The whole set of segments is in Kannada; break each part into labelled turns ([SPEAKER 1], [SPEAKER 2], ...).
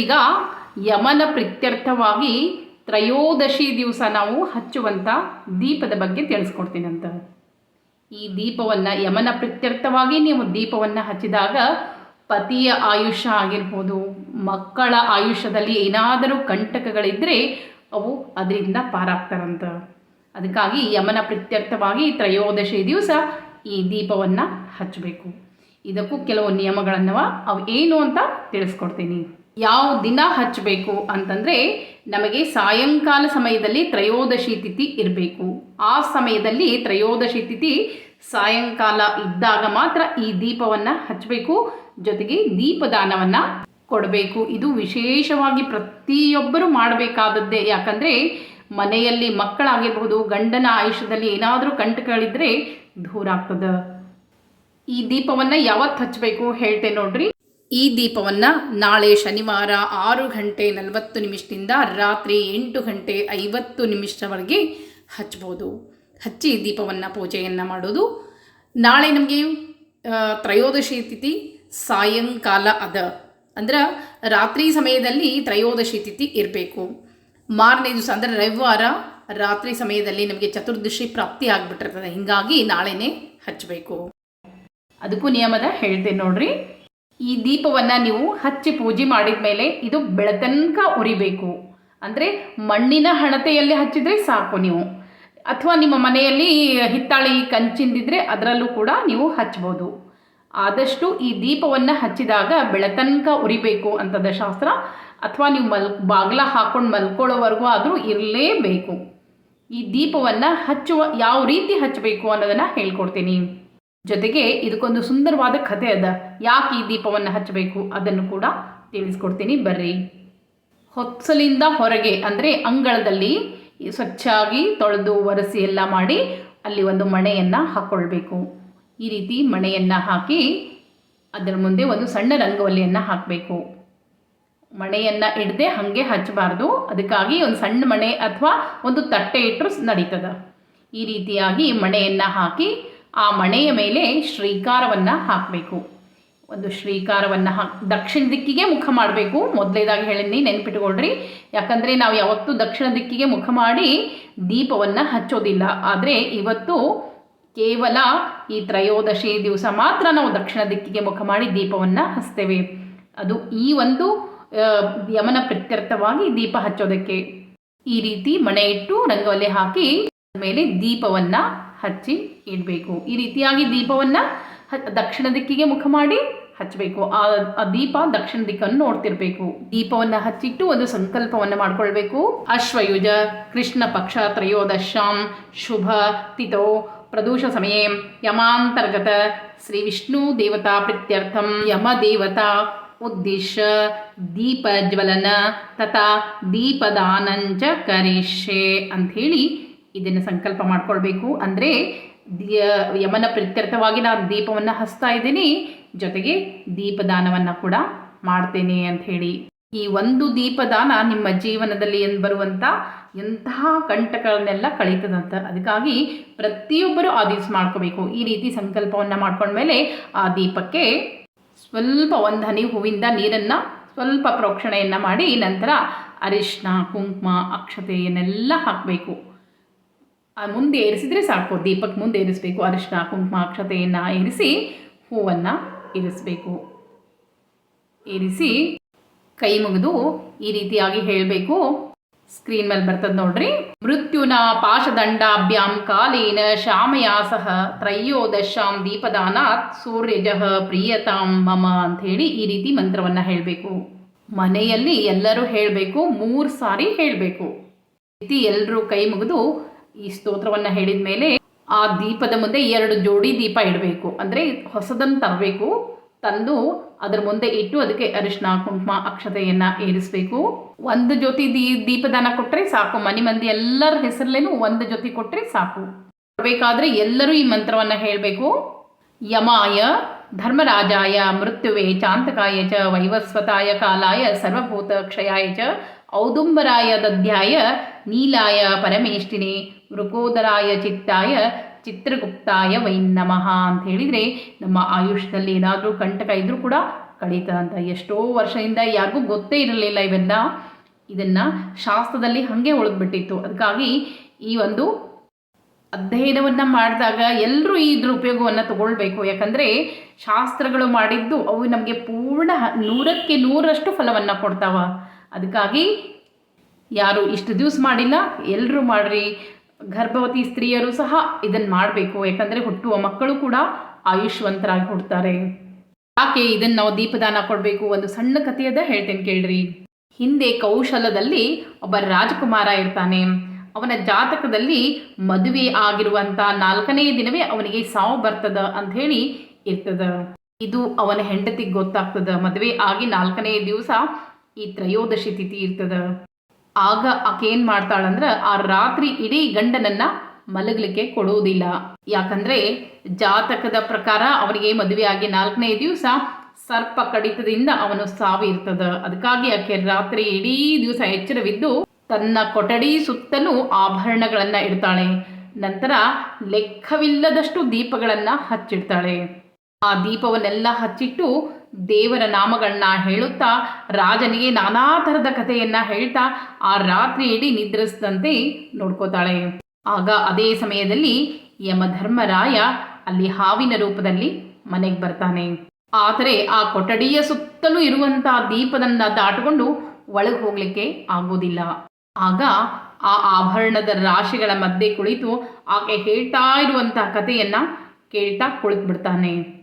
[SPEAKER 1] ಈಗ ಯಮನ ಪ್ರೀತ್ಯರ್ಥವಾಗಿ ತ್ರಯೋದಶಿ ದಿವಸ ನಾವು ಹಚ್ಚುವಂಥ ದೀಪದ ಬಗ್ಗೆ ತಿಳಿಸ್ಕೊಡ್ತೀನಂತ ಈ ದೀಪವನ್ನು, ಯಮನ ಪ್ರೀತ್ಯರ್ಥವಾಗಿ ನೀವು ದೀಪವನ್ನು ಹಚ್ಚಿದಾಗ ಪತಿಯ ಆಯುಷ್ಯ ಆಗಿರ್ಬೋದು, ಮಕ್ಕಳ ಆಯುಷ್ಯದಲ್ಲಿ ಏನಾದರೂ ಕಂಟಕಗಳಿದ್ದರೆ ಅವು ಅದರಿಂದ ಪಾರಾಗ್ತಾರಂತ. ಅದಕ್ಕಾಗಿ ಯಮನ ಪ್ರೀತ್ಯರ್ಥವಾಗಿ ತ್ರಯೋದಶಿ ದಿವಸ ಈ ದೀಪವನ್ನು ಹಚ್ಚಬೇಕು. ಇದಕ್ಕೂ ಕೆಲವು ನಿಯಮಗಳನ್ನು ಅವು ಏನು ಅಂತ ತಿಳಿಸ್ಕೊಡ್ತೀನಿ. ಯಾವ ದಿನ ಹಚ್ಚಬೇಕು ಅಂತಂದರೆ ನಮಗೆ ಸಾಯಂಕಾಲ ಸಮಯದಲ್ಲಿ ತ್ರಯೋದಶಿ ತಿಥಿ ಇರಬೇಕು. ಆ ಸಮಯದಲ್ಲಿ ತ್ರಯೋದಶಿ ತಿಥಿ ಸಾಯಂಕಾಲ ಇದ್ದಾಗ ಮಾತ್ರ ಈ ದೀಪವನ್ನು ಹಚ್ಚಬೇಕು. ಜೊತೆಗೆ ದೀಪದಾನವನ್ನು ಕೊಡಬೇಕು. ಇದು ವಿಶೇಷವಾಗಿ ಪ್ರತಿಯೊಬ್ಬರು ಮಾಡಬೇಕಾದದ್ದೇ. ಯಾಕಂದರೆ ಮನೆಯಲ್ಲಿ ಮಕ್ಕಳಾಗಿರ್ಬೋದು ಗಂಡನ ಆಯುಷ್ಯದಲ್ಲಿ ಏನಾದರೂ ಕಂಟಕಗಳಿದ್ದರೆ ದೂರ ಆಗ್ತದೆ ಈ ದೀಪವನ್ನು ಯಾವತ್ತು ಹಚ್ಚಬೇಕು ಹೇಳ್ತೇನೆ ನೋಡ್ರಿ. ಈ ದೀಪವನ್ನು ನಾಳೆ ಶನಿವಾರ ಆರು ಗಂಟೆ ನಲವತ್ತು ನಿಮಿಷದಿಂದ ರಾತ್ರಿ ಎಂಟು ಗಂಟೆ ಐವತ್ತು ನಿಮಿಷವರೆಗೆ ಹಚ್ಬೋದು. ಹಚ್ಚಿ ದೀಪವನ್ನು ಪೂಜೆಯನ್ನು ಮಾಡೋದು. ನಾಳೆ ನಮಗೆ ತ್ರಯೋದಶಿ ತಿಥಿ ಸಾಯಂಕಾಲ ಅದ. ಅಂದ್ರೆ ರಾತ್ರಿ ಸಮಯದಲ್ಲಿ ತ್ರಯೋದಶಿ ತಿಥಿ ಇರಬೇಕು. ಮಾರನೇ ದಿವಸ, ಅಂದರೆ ರವಿವಾರ ರಾತ್ರಿ ಸಮಯದಲ್ಲಿ ನಮಗೆ ಚತುರ್ದಶಿ ಪ್ರಾಪ್ತಿ ಆಗಿಬಿಟ್ಟಿರ್ತದೆ. ಹೀಗಾಗಿ ನಾಳೆನೇ ಹಚ್ಚಬೇಕು ಅದಕ್ಕೂ ನಿಯಮದ ಹೇಳ್ತೇನೆ ನೋಡ್ರಿ. ಈ ದೀಪವನ್ನು ನೀವು ಹಚ್ಚಿ ಪೂಜೆ ಮಾಡಿದ ಮೇಲೆ ಇದು ಬೆಳತನಕ ಉರಿಬೇಕು. ಅಂದರೆ ಮಣ್ಣಿನ ಹಣತೆಯಲ್ಲಿ ಹಚ್ಚಿದರೆ ಸಾಕು ನೀವು. ಅಥವಾ ನಿಮ್ಮ ಮನೆಯಲ್ಲಿ ಹಿತ್ತಾಳಿ ಕಂಚಿಂದಿದ್ರೆ ಅದರಲ್ಲೂ ಕೂಡ ನೀವು ಹಚ್ಬೋದು. ಆದಷ್ಟು ಈ ದೀಪವನ್ನು ಹಚ್ಚಿದಾಗ ಬೆಳತನಕ ಉರಿಬೇಕು ಅಂತದ ಶಾಸ್ತ್ರ. ಅಥವಾ ನೀವು ಮಲ್, ಬಾಗ್ಲ ಹಾಕೊಂಡು ಮಲ್ಕೊಳ್ಳೋವರೆಗೂ ಆದರೂ ಇರಲೇಬೇಕು. ಈ ದೀಪವನ್ನು ಹಚ್ಚುವ, ಯಾವ ರೀತಿ ಹಚ್ಚಬೇಕು ಅನ್ನೋದನ್ನು ಹೇಳ್ಕೊಡ್ತೀನಿ. ಜೊತೆಗೆ ಇದಕ್ಕೊಂದು ಸುಂದರವಾದ ಕಥೆ ಅದ. ಯಾಕೆ ಈ ದೀಪವನ್ನು ಹಚ್ಚಬೇಕು? ಅದನ್ನು ಕೂಡ ತಿಳಿಸ್ಕೊಡ್ತೀನಿ. ಬರ್ರಿ. ಹೊತ್ಸಲಿಂದ ಹೊರಗೆ ಅಂದರೆ ಅಂಗಳದಲ್ಲಿ ಸ್ವಚ್ಛವಾಗಿ ತೊಳೆದು ಒರೆಸಿ ಎಲ್ಲ ಮಾಡಿ ಅಲ್ಲಿ ಒಂದು ಮಣೆಯನ್ನು ಹಾಕ್ಕೊಳ್ಬೇಕು ಈ ರೀತಿ ಮಣೆಯನ್ನು ಹಾಕಿ ಅದರ ಮುಂದೆ ಒಂದು ಸಣ್ಣ ರಂಗವಲ್ಲಿಯನ್ನು ಹಾಕಬೇಕು. ಮಣೆಯನ್ನು ಇಡದೆ ಹಾಗೆ ಹಚ್ಚಬಾರ್ದು. ಅದಕ್ಕಾಗಿ ಒಂದು ಸಣ್ಣ ಮಣೆ ಅಥವಾ ಒಂದು ತಟ್ಟೆ ಇಟ್ಟರು ನಡೀತದ. ಈ ರೀತಿಯಾಗಿ ಮಣೆಯನ್ನು ಹಾಕಿ ಆ ಮಣೆಯ ಮೇಲೆ ಶ್ರೀಕಾರವನ್ನು ಹಾಕಬೇಕು. ಒಂದು ಶ್ರೀಕಾರವನ್ನು ಹಾಕಿ, ದಕ್ಷಿಣ ದಿಕ್ಕಿಗೆ ಮುಖ ಮಾಡಬೇಕು. ಮೊದಲೇದಾಗಿ ಹೇಳಿನಿ ನೆನಪಿಟ್ಕೊಳ್ರಿ. ಯಾಕಂದರೆ ನಾವು ಯಾವತ್ತೂ ದಕ್ಷಿಣ ದಿಕ್ಕಿಗೆ ಮುಖ ಮಾಡಿ ದೀಪವನ್ನು ಹಚ್ಚೋದಿಲ್ಲ. ಆದರೆ ಇವತ್ತು ಕೇವಲ ಈ ತ್ರಯೋದಶಿ ದಿವಸ ಮಾತ್ರ ನಾವು ದಕ್ಷಿಣ ದಿಕ್ಕಿಗೆ ಮುಖ ಮಾಡಿ ದೀಪವನ್ನು ಹಚ್ತೇವೆ. ಅದು ಈ ಒಂದು ಯಮನ ಪ್ರತ್ಯರ್ಥವಾಗಿ ದೀಪ ಹಚ್ಚೋದಕ್ಕೆ. ಈ ರೀತಿ ಮಣೆ ಇಟ್ಟು ರಂಗೋಲಿ ಹಾಕಿ ಮೇಲೆ ದೀಪವನ್ನು ಹಚ್ಚಿ ಇಡಬೇಕು. ಈ ರೀತಿಯಾಗಿ ದೀಪವನ್ನು ದಕ್ಷಿಣ ದಿಕ್ಕಿಗೆ ಮುಖ ಮಾಡಿ ಹಚ್ಚಬೇಕು. ಆ ದೀಪ ದಕ್ಷಿಣ ದಿಕ್ಕನ್ನು ನೋಡ್ತಿರ್ಬೇಕು. ದೀಪವನ್ನು ಹಚ್ಚಿಟ್ಟು ಒಂದು ಸಂಕಲ್ಪವನ್ನು ಮಾಡ್ಕೊಳ್ಬೇಕು. ಅಶ್ವಯುಜ, ಕೃಷ್ಣ ಪಕ್ಷ ತ್ರಯೋದಶಾಂ ಶುಭ, ತಿಥೋ, ಪ್ರದೂಷ ಸಮಯೇ, ಯಮಾಂತರ್ಗತ, ಶ್ರೀ ವಿಷ್ಣು ದೇವತಾ ಪ್ರೀತ್ಯರ್ಥಂ, ಯಮ ದೇವತಾ ಉದ್ದೇಶ ದೀಪಜ್ವಲನ ತಥಾ ದೀಪದಾನಂಚ ಕರಿಷ್ಯೆ ಅಂಥೇಳಿ ಇದನ್ನು ಸಂಕಲ್ಪ ಮಾಡ್ಕೊಳ್ಬೇಕು. ಅಂದರೆ ಯಮನ ಪ್ರತ್ಯರ್ಥವಾಗಿ ನಾನು ದೀಪವನ್ನು ಹಚ್ತಾ ಇದ್ದೀನಿ, ಜೊತೆಗೆ ದೀಪದಾನವನ್ನು ಕೂಡ ಮಾಡ್ತೇನೆ ಅಂತ ಹೇಳಿ. ಈ ಒಂದು ದೀಪದಾನ ನಿಮ್ಮ ಜೀವನದಲ್ಲಿ ಎಂದು ಬರುವಂಥ ಎಂತಹ ಕಂಟಕಗಳನ್ನೆಲ್ಲ ಕಳೀತದಂತ, ಅದಕ್ಕಾಗಿ ಪ್ರತಿಯೊಬ್ಬರು ಆ ದಿವಸ ಮಾಡ್ಕೋಬೇಕು. ಈ ರೀತಿ ಸಂಕಲ್ಪವನ್ನು ಮಾಡ್ಕೊಂಡ್ಮೇಲೆ ಆ ದೀಪಕ್ಕೆ ಸ್ವಲ್ಪ ಒಂದು ಹನಿ ಹೂವಿಂದ ನೀರನ್ನು ಸ್ವಲ್ಪ ಪ್ರೋಕ್ಷಣೆಯನ್ನು ಮಾಡಿ, ನಂತರ ಅರಿಶಿನ ಕುಂಕುಮ, ಅಕ್ಷತೆಯನ್ನೆಲ್ಲ ಹಾಕಬೇಕು. ಮುಂದೆ ಏರಿಸಿದರೆ ಸಾಕು. ದೀಪಕ್ಕೆ ಮುಂದೆ ಏರಿಸಬೇಕು. ಅರಿಶಿನ ಕುಂಕುಮ, ಅಕ್ಷತೆಯನ್ನು ಏರಿಸಿ ಹೂವನ್ನು ಇರಿಸಬೇಕು. ಇರಿಸಿ ಕೈ ಮುಗಿದು ಈ ರೀತಿಯಾಗಿ ಹೇಳಬೇಕು. ಸ್ಕ್ರೀನ್ ಮೇಲೆ ಬರ್ತದ ನೋಡ್ರಿ. ಮೃತ್ಯುನ ಪಾಶದಂಡಾಭ್ಯಾಂ ಕಾಲೇನ ಶ್ಯಾಮಯಾ ಸಹ ತ್ರಯೋದಶಾಂ ದೀಪದಾನಾತ್ ಸೂರ್ಯಜಃ ಪ್ರಿಯತಾಂ ಮಮ ಅಂತ ಹೇಳಿ ಈ ರೀತಿ ಮಂತ್ರವನ್ನು ಹೇಳಬೇಕು. ಮನೆಯಲ್ಲಿ ಎಲ್ಲರೂ ಹೇಳಬೇಕು. ಮೂರು ಸಾರಿ ಹೇಳಬೇಕು. ರೀತಿ ಎಲ್ಲರೂ ಕೈ ಮುಗಿದು ಈ ಸ್ತೋತ್ರವನ್ನು ಹೇಳಿದ ಮೇಲೆ ಆ ದೀಪದ ಮುಂದೆ ಎರಡು ಜೋಡಿ ದೀಪ ಇಡಬೇಕು. ಅಂದರೆ ಹೊಸದನ್ನು ತರಬೇಕು, ತಂದು ಅದರ ಮುಂದೆ ಇಟ್ಟು ಅದಕ್ಕೆ ಅರಿಶಿನ, ಕುಂಕುಮ, ಅಕ್ಷತೆಯನ್ನು ಏರಿಸಬೇಕು. ಒಂದು ಜೊತೆ ದೀ, ದೀಪದಾನ ಕೊಟ್ಟರೆ ಸಾಕು. ಮನೆ ಮಂದಿ ಎಲ್ಲರ ಹೆಸರಲ್ಲೇನು ಒಂದು ಜೊತೆ ಕೊಟ್ಟರೆ ಸಾಕು. ಬೇಕಾದರೆ ಎಲ್ಲರೂ ಈ ಮಂತ್ರವನ್ನು ಹೇಳಬೇಕು. ಯಮಾಯ ಧರ್ಮರಾಜಾಯ ಮೃತ್ಯುವೆ, ಚಾಂತಕಾಯ ಚ, ವೈವಸ್ವತಾಯ ಕಾಲಾಯ ಸರ್ವಭೂತ ಕ್ಷಯಾಯ ಚ ಔದುಂಬರಾಯ ದಧ್ಯಾಯ ನೀಲಾಯ ಪರಮೇಷ್ಠಿನಿ ಮೃಗೋದರಾಯ ಚಿತ್ತಾಯ, ಚಿತ್ರಗುಪ್ತಾಯ ವೈ ನಮಃ ಅಂತ ಹೇಳಿದರೆ ನಮ್ಮ ಆಯುಷ್ಯದಲ್ಲಿ ಏನಾದರೂ ಕಂಟಕ ಇದ್ರೂ ಕೂಡ ಕಳೀತದಂತ ಎಷ್ಟೋ ವರ್ಷದಿಂದ ಯಾರಿಗೂ ಗೊತ್ತೇ ಇರಲಿಲ್ಲ ಇವೆಲ್ಲ. ಇದನ್ನು ಶಾಸ್ತ್ರದಲ್ಲಿ ಹಾಗೆ ಉಳಿದ್ಬಿಟ್ಟಿತ್ತು. ಅದಕ್ಕಾಗಿ ಈ ಒಂದು ಅಧ್ಯಯನವನ್ನು ಮಾಡಿದಾಗ ಎಲ್ಲರೂ ಇದ್ರ ಉಪಯೋಗವನ್ನು ತಗೊಳ್ಬೇಕು. ಯಾಕಂದರೆ ಶಾಸ್ತ್ರಗಳು ಮಾಡಿದ್ದು ಅವು ನಮಗೆ ಪೂರ್ಣ ನೂರಕ್ಕೆ ನೂರಷ್ಟು ಫಲವನ್ನು ಕೊಡ್ತಾವ. ಅದಕ್ಕಾಗಿ ಯಾರು ಇಷ್ಟು ದಿವಸ ಮಾಡಿಲ್ಲ ಎಲ್ಲರೂ ಮಾಡ್ರಿ. ಗರ್ಭವತಿ ಸ್ತ್ರೀಯರು ಸಹ ಇದನ್ನು ಮಾಡಬೇಕು. ಯಾಕಂದರೆ ಹುಟ್ಟುವ ಮಕ್ಕಳು ಕೂಡ ಆಯುಷ್ವಂತರಾಗಿ ಹುಡ್ತಾರೆ ಯಾಕೆ ಇದನ್ನು ನಾವು ದೀಪದಾನ ಕೊಡಬೇಕು? ಒಂದು ಸಣ್ಣ ಕಥೆಯದ ಹೇಳ್ತೇನೆ ಕೇಳ್ರಿ. ಹಿಂದೆ ಕೌಶಲದಲ್ಲಿ ಒಬ್ಬ ರಾಜಕುಮಾರ ಇರ್ತಾನೆ. ಅವನ ಜಾತಕದಲ್ಲಿ ಮದುವೆ ಆಗಿರುವಂಥ ನಾಲ್ಕನೇ ದಿನವೇ ಅವನಿಗೆ ಸಾವು ಬರ್ತದ ಅಂತ ಹೇಳಿ ಇರ್ತದ. ಇದು ಅವನ ಹೆಂಡತಿಗೆ ಗೊತ್ತಾಗ್ತದ. ಮದುವೆ ಆಗಿ ನಾಲ್ಕನೇ ದಿವಸ ಈ ತ್ರಯೋದಶಿ ತಿಥಿ ಇರ್ತದ. ಆಗ ಆಕೆ ಮಾಡ್ತಾಳಂದ್ರ ಆ ರಾತ್ರಿ ಇಡೀ ಗಂಡನನ್ನ ಮಲಗಲಿಕ್ಕೆ ಕೊಡುವುದಿಲ್ಲ ಯಾಕಂದ್ರೆ ಜಾತಕದ ಪ್ರಕಾರ ಅವನಿಗೆ ಮದುವೆ ಆಗಿ ನಾಲ್ಕನೇ ದಿವಸ ಸರ್ಪ ಕಡಿತದಿಂದ ಅವನು ಸಾವು ಇರ್ತದ ಅದಕ್ಕಾಗಿ ಆಕೆ ರಾತ್ರಿ ಇಡೀ ದಿವಸ ಎಚ್ಚರವಿದ್ದು ತನ್ನ ಕೊಠಡಿ ಸುತ್ತಲೂ ಆಭರಣಗಳನ್ನ ಇಡ್ತಾಳೆ. ನಂತರ ಲೆಕ್ಕವಿಲ್ಲದಷ್ಟು ದೀಪಗಳನ್ನ ಹಚ್ಚಿಡ್ತಾಳೆ. ಆ ದೀಪವನ್ನೆಲ್ಲ ಹಚ್ಚಿಟ್ಟು ದೇವರ ನಾಮಗಳನ್ನ ಹೇಳುತ್ತಾ ರಾಜನಿಗೆ ನಾನಾ ಥರದ ಕಥೆಯನ್ನ ಹೇಳ್ತಾ ಆ ರಾತ್ರಿ ಇಡೀ ನಿದ್ರಿಸಿದಂತೆ ನೋಡ್ಕೋತಾಳೆ. ಆಗ ಅದೇ ಸಮಯದಲ್ಲಿ ಯಮಧರ್ಮರಾಯ ಅಲ್ಲಿ ಹಾವಿನ ರೂಪದಲ್ಲಿ ಮನೆಗೆ ಬರ್ತಾನೆ. ಆದರೆ ಆ ಕೊಠಡಿಯ ಸುತ್ತಲೂ ಇರುವಂತಹ ದೀಪದನ್ನ ದಾಟಿಕೊಂಡು ಒಳಗೆ ಹೋಗ್ಲಿಕ್ಕೆ ಆಗೋದಿಲ್ಲ. ಆಗ ಆ ಆಭರಣದ ರಾಶಿಗಳ ಮಧ್ಯೆ ಕುಳಿತು ಆಕೆ ಹೇಳ್ತಾ ಇರುವಂತಹ ಕಥೆಯನ್ನ ಕೇಳ್ತಾ ಕುಳಿತು ಬಿಡ್ತಾನೆ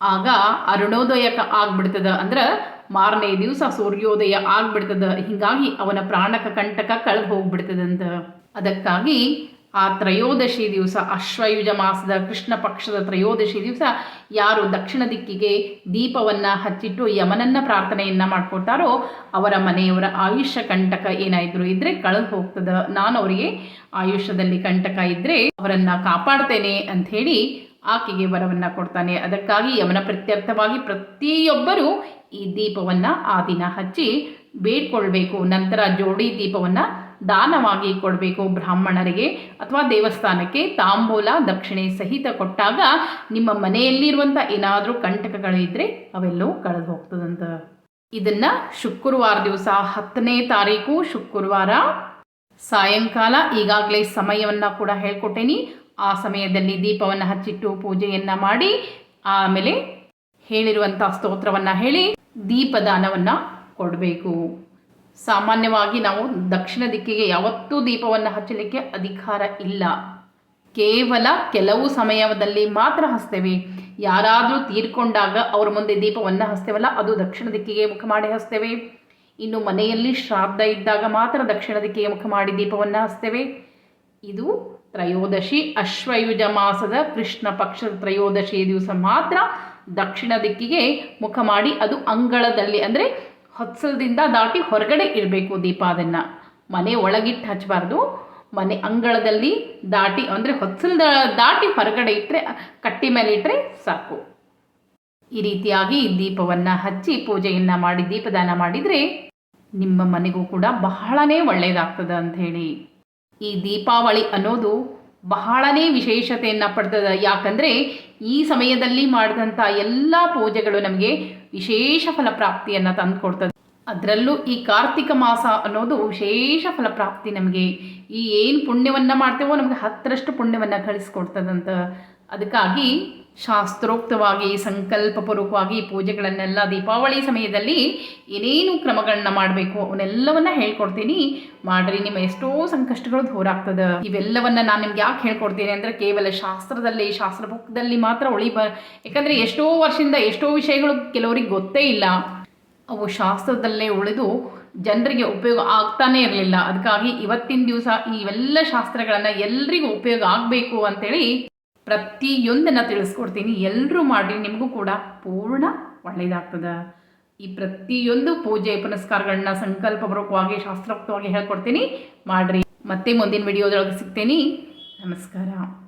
[SPEAKER 1] ಆಗ ಅರುಣೋದಯ ಆಗ್ಬಿಡ್ತದ ಅಂದ್ರೆ ಮಾರನೇ ದಿವಸ ಸೂರ್ಯೋದಯ ಆಗ್ಬಿಡ್ತದ. ಹೀಗಾಗಿ ಅವನ ಪ್ರಾಣಕ ಕಂಟಕ ಕಳೆದು ಹೋಗ್ಬಿಡ್ತದಂತ. ಅದಕ್ಕಾಗಿ ಆ ತ್ರಯೋದಶಿ ದಿವಸ, ಅಶ್ವಯುಜ ಮಾಸದ ಕೃಷ್ಣ ಪಕ್ಷದ ತ್ರಯೋದಶಿ ದಿವಸ ಯಾರು ದಕ್ಷಿಣ ದಿಕ್ಕಿಗೆ ದೀಪವನ್ನು ಹಚ್ಚಿಟ್ಟು ಯಮನನ್ನ ಪ್ರಾರ್ಥನೆಯನ್ನ ಮಾಡ್ಕೊಳ್ತಾರೋ ಅವರ ಮನೆಯವರ ಆಯುಷ್ಯ ಕಂಟಕ ಏನಾದ್ರು ಇದ್ರೆ ಕಳೆದು ಹೋಗ್ತದ. ನಾನು ಅವರಿಗೆ ಆಯುಷ್ಯದಲ್ಲಿ ಕಂಟಕ ಇದ್ರೆ ಅವರನ್ನ ಕಾಪಾಡ್ತೇನೆ ಅಂತ ಹೇಳಿ ಆಕೆಗೆ ವರವನ್ನು ಕೊಡ್ತಾನೆ. ಅದಕ್ಕಾಗಿ ಯಮನ ಪ್ರತ್ಯರ್ಥವಾಗಿ ಪ್ರತಿಯೊಬ್ಬರೂ ಈ ದೀಪವನ್ನ ಆ ದಿನ ಹಚ್ಚಿ ಬೇಡ್ಕೊಳ್ಬೇಕು. ನಂತರ ಜೋಡಿ ದೀಪವನ್ನ ದಾನವಾಗಿ ಕೊಡಬೇಕು. ಬ್ರಾಹ್ಮಣರಿಗೆ ಅಥವಾ ದೇವಸ್ಥಾನಕ್ಕೆ ತಾಂಬೂಲ, ದಕ್ಷಿಣೆ ಸಹಿತ ಕೊಟ್ಟಾಗ ನಿಮ್ಮ ಮನೆಯಲ್ಲಿರುವಂಥ ಏನಾದರೂ ಕಂಟಕಗಳು ಇದ್ದರೆ ಅವೆಲ್ಲವೂ ಕಳೆದು ಹೋಗ್ತದಂತ. ಇದನ್ನ ಶುಕ್ರವಾರ ದಿವಸ ಹತ್ತನೇ ತಾರೀಕು ಶುಕ್ರವಾರ ಸಾಯಂಕಾಲ ಈಗಾಗಲೇ ಸಮಯವನ್ನು ಕೂಡ ಹೇಳ್ಕೊಟ್ಟೇನಿ. ಆ ಸಮಯದಲ್ಲಿ ದೀಪವನ್ನು ಹಚ್ಚಿಟ್ಟು ಪೂಜೆಯನ್ನು ಮಾಡಿ ಆಮೇಲೆ ಹೇಳಿರುವಂಥ ಸ್ತೋತ್ರವನ್ನು ಹೇಳಿ ದೀಪದಾನವನ್ನು ಕೊಡಬೇಕು. ಸಾಮಾನ್ಯವಾಗಿ ನಾವು ದಕ್ಷಿಣ ದಿಕ್ಕಿಗೆ ಯಾವತ್ತೂ ದೀಪವನ್ನು ಹಚ್ಚಲಿಕ್ಕೆ ಅಧಿಕಾರ ಇಲ್ಲ. ಕೇವಲ ಕೆಲವು ಸಮಯದಲ್ಲಿ ಮಾತ್ರ ಹಸ್ತೇವೆ ಯಾರಾದರೂ ತೀರ್ಕೊಂಡಾಗ ಅವ್ರ ಮುಂದೆ ದೀಪವನ್ನು ಹಸ್ತೇವಲ್ಲ ಅದು ದಕ್ಷಿಣ ದಿಕ್ಕಿಗೆ ಮುಖ ಮಾಡಿ ಹಚ್ತೇವೆ. ಇನ್ನು ಮನೆಯಲ್ಲಿ ಶ್ರಾದ್ದ ಇದ್ದಾಗ ಮಾತ್ರ ದಕ್ಷಿಣ ದಿಕ್ಕಿಗೆ ಮುಖ ಮಾಡಿ ದೀಪವನ್ನು ಹಚ್ತೇವೆ. ಇದು ತ್ರಯೋದಶಿ ಅಶ್ವಯುಜ ಮಾಸದ ಕೃಷ್ಣ ಪಕ್ಷದ ತ್ರಯೋದಶಿ ದಿವಸ ಮಾತ್ರ ದಕ್ಷಿಣ ದಿಕ್ಕಿಗೆ ಮುಖ ಮಾಡಿ ಅದು ಅಂಗಳದಲ್ಲಿ ಅಂದರೆ ಹೊತ್ಸಲದಿಂದ ದಾಟಿ ಹೊರಗಡೆ ಇರಬೇಕು ದೀಪ ಅದನ್ನು ಮನೆ ಒಳಗಿಟ್ಟು ಹಚ್ಚಬಾರ್ದು. ಮನೆ ಅಂಗಳದಲ್ಲಿ ದಾಟಿ ಅಂದರೆ ಹೊತ್ಸಲ್ದ ದಾಟಿ ಹೊರಗಡೆ ಇಟ್ಟರೆ ಕಟ್ಟಿ ಮೇಲೆ ಇಟ್ಟರೆ ಸಾಕು. ಈ ರೀತಿಯಾಗಿ ದೀಪವನ್ನು ಹಚ್ಚಿ ಪೂಜೆಯನ್ನು ಮಾಡಿ ದೀಪದಾನ ಮಾಡಿದರೆ ನಿಮ್ಮ ಮನೆಗೂ ಕೂಡ ಬಹಳನೇ ಒಳ್ಳೆಯದಾಗ್ತದೆ ಅಂಥೇಳಿ. ಈ ದೀಪಾವಳಿ ಅನ್ನೋದು ಬಹಳನೇ ವಿಶೇಷತೆಯನ್ನು ಪಡ್ತದೆ. ಯಾಕಂದರೆ ಈ ಸಮಯದಲ್ಲಿ ಮಾಡಿದಂಥ ಎಲ್ಲ ಪೂಜೆಗಳು ನಮಗೆ ವಿಶೇಷ ಫಲಪ್ರಾಪ್ತಿಯನ್ನು ತಂದುಕೊಡ್ತದೆ. ಅದರಲ್ಲೂ ಈ ಕಾರ್ತಿಕ ಮಾಸ ಅನ್ನೋದು ವಿಶೇಷ ಫಲಪ್ರಾಪ್ತಿ ನಮಗೆ. ಈ ಏನು ಪುಣ್ಯವನ್ನು ಮಾಡ್ತೇವೋ ನಮಗೆ ಹತ್ತರಷ್ಟು ಪುಣ್ಯವನ್ನು ಕಳಿಸ್ಕೊಡ್ತದಂತ. ಅದಕ್ಕಾಗಿ ಶಾಸ್ತ್ರೋಕ್ತವಾಗಿ, ಸಂಕಲ್ಪಪೂರ್ವಕವಾಗಿ ಪೂಜೆಗಳನ್ನೆಲ್ಲ ದೀಪಾವಳಿ ಸಮಯದಲ್ಲಿ ಏನೇನು ಕ್ರಮಗಳನ್ನ ಮಾಡಬೇಕು ಅವನ್ನೆಲ್ಲವನ್ನ ಹೇಳ್ಕೊಡ್ತೀನಿ. ಮಾಡ್ರಿ, ನಿಮ್ಮ ಎಷ್ಟೋ ಸಂಕಷ್ಟಗಳು ದೂರ ಆಗ್ತದೆ. ಇವೆಲ್ಲವನ್ನ ನಾನು ನಿಮ್ಗೆ ಯಾಕೆ ಹೇಳ್ಕೊಡ್ತೀನಿ ಅಂದ್ರೆ ಕೇವಲ ಶಾಸ್ತ್ರದಲ್ಲಿ ಶಾಸ್ತ್ರ ಬುಕ್ದಲ್ಲಿ ಮಾತ್ರ ಉಳಿ ಬ ಯಾಕಂದರೆ ಎಷ್ಟೋ ವರ್ಷದಿಂದ ಎಷ್ಟೋ ವಿಷಯಗಳು ಕೆಲವರಿಗೆ ಗೊತ್ತೇ ಇಲ್ಲ. ಅವು ಶಾಸ್ತ್ರದಲ್ಲೇ ಉಳಿದು ಜನರಿಗೆ ಉಪಯೋಗ ಆಗ್ತಾನೇ ಇರಲಿಲ್ಲ. ಅದಕ್ಕಾಗಿ ಇವತ್ತಿನ ದಿವಸ ಇವೆಲ್ಲ ಶಾಸ್ತ್ರಗಳನ್ನು ಎಲ್ರಿಗೂ ಉಪಯೋಗ ಆಗಬೇಕು ಅಂತೇಳಿ ಪ್ರತಿಯೊಂದನ್ನು ತಿಳಿಸ್ಕೊಡ್ತೀನಿ. ಎಲ್ಲರೂ ಮಾಡಿ ನಿಮಗೂ ಕೂಡ ಪೂರ್ಣ ಒಳ್ಳೆಯದಾಗ್ತದೆ ಈ ಪ್ರತಿಯೊಂದು ಪೂಜೆ ಪುನಸ್ಕಾರಗಳನ್ನ ಸಂಕಲ್ಪಪೂರ್ವಕವಾಗಿ, ಶಾಸ್ತ್ರೋಕ್ತವಾಗಿ ಹೇಳ್ಕೊಡ್ತೀನಿ. ಮಾಡ್ರಿ. ಮತ್ತೆ ಮುಂದಿನ ವಿಡಿಯೋದೊಳಗೆ ಸಿಗ್ತೇನೆ. ನಮಸ್ಕಾರ.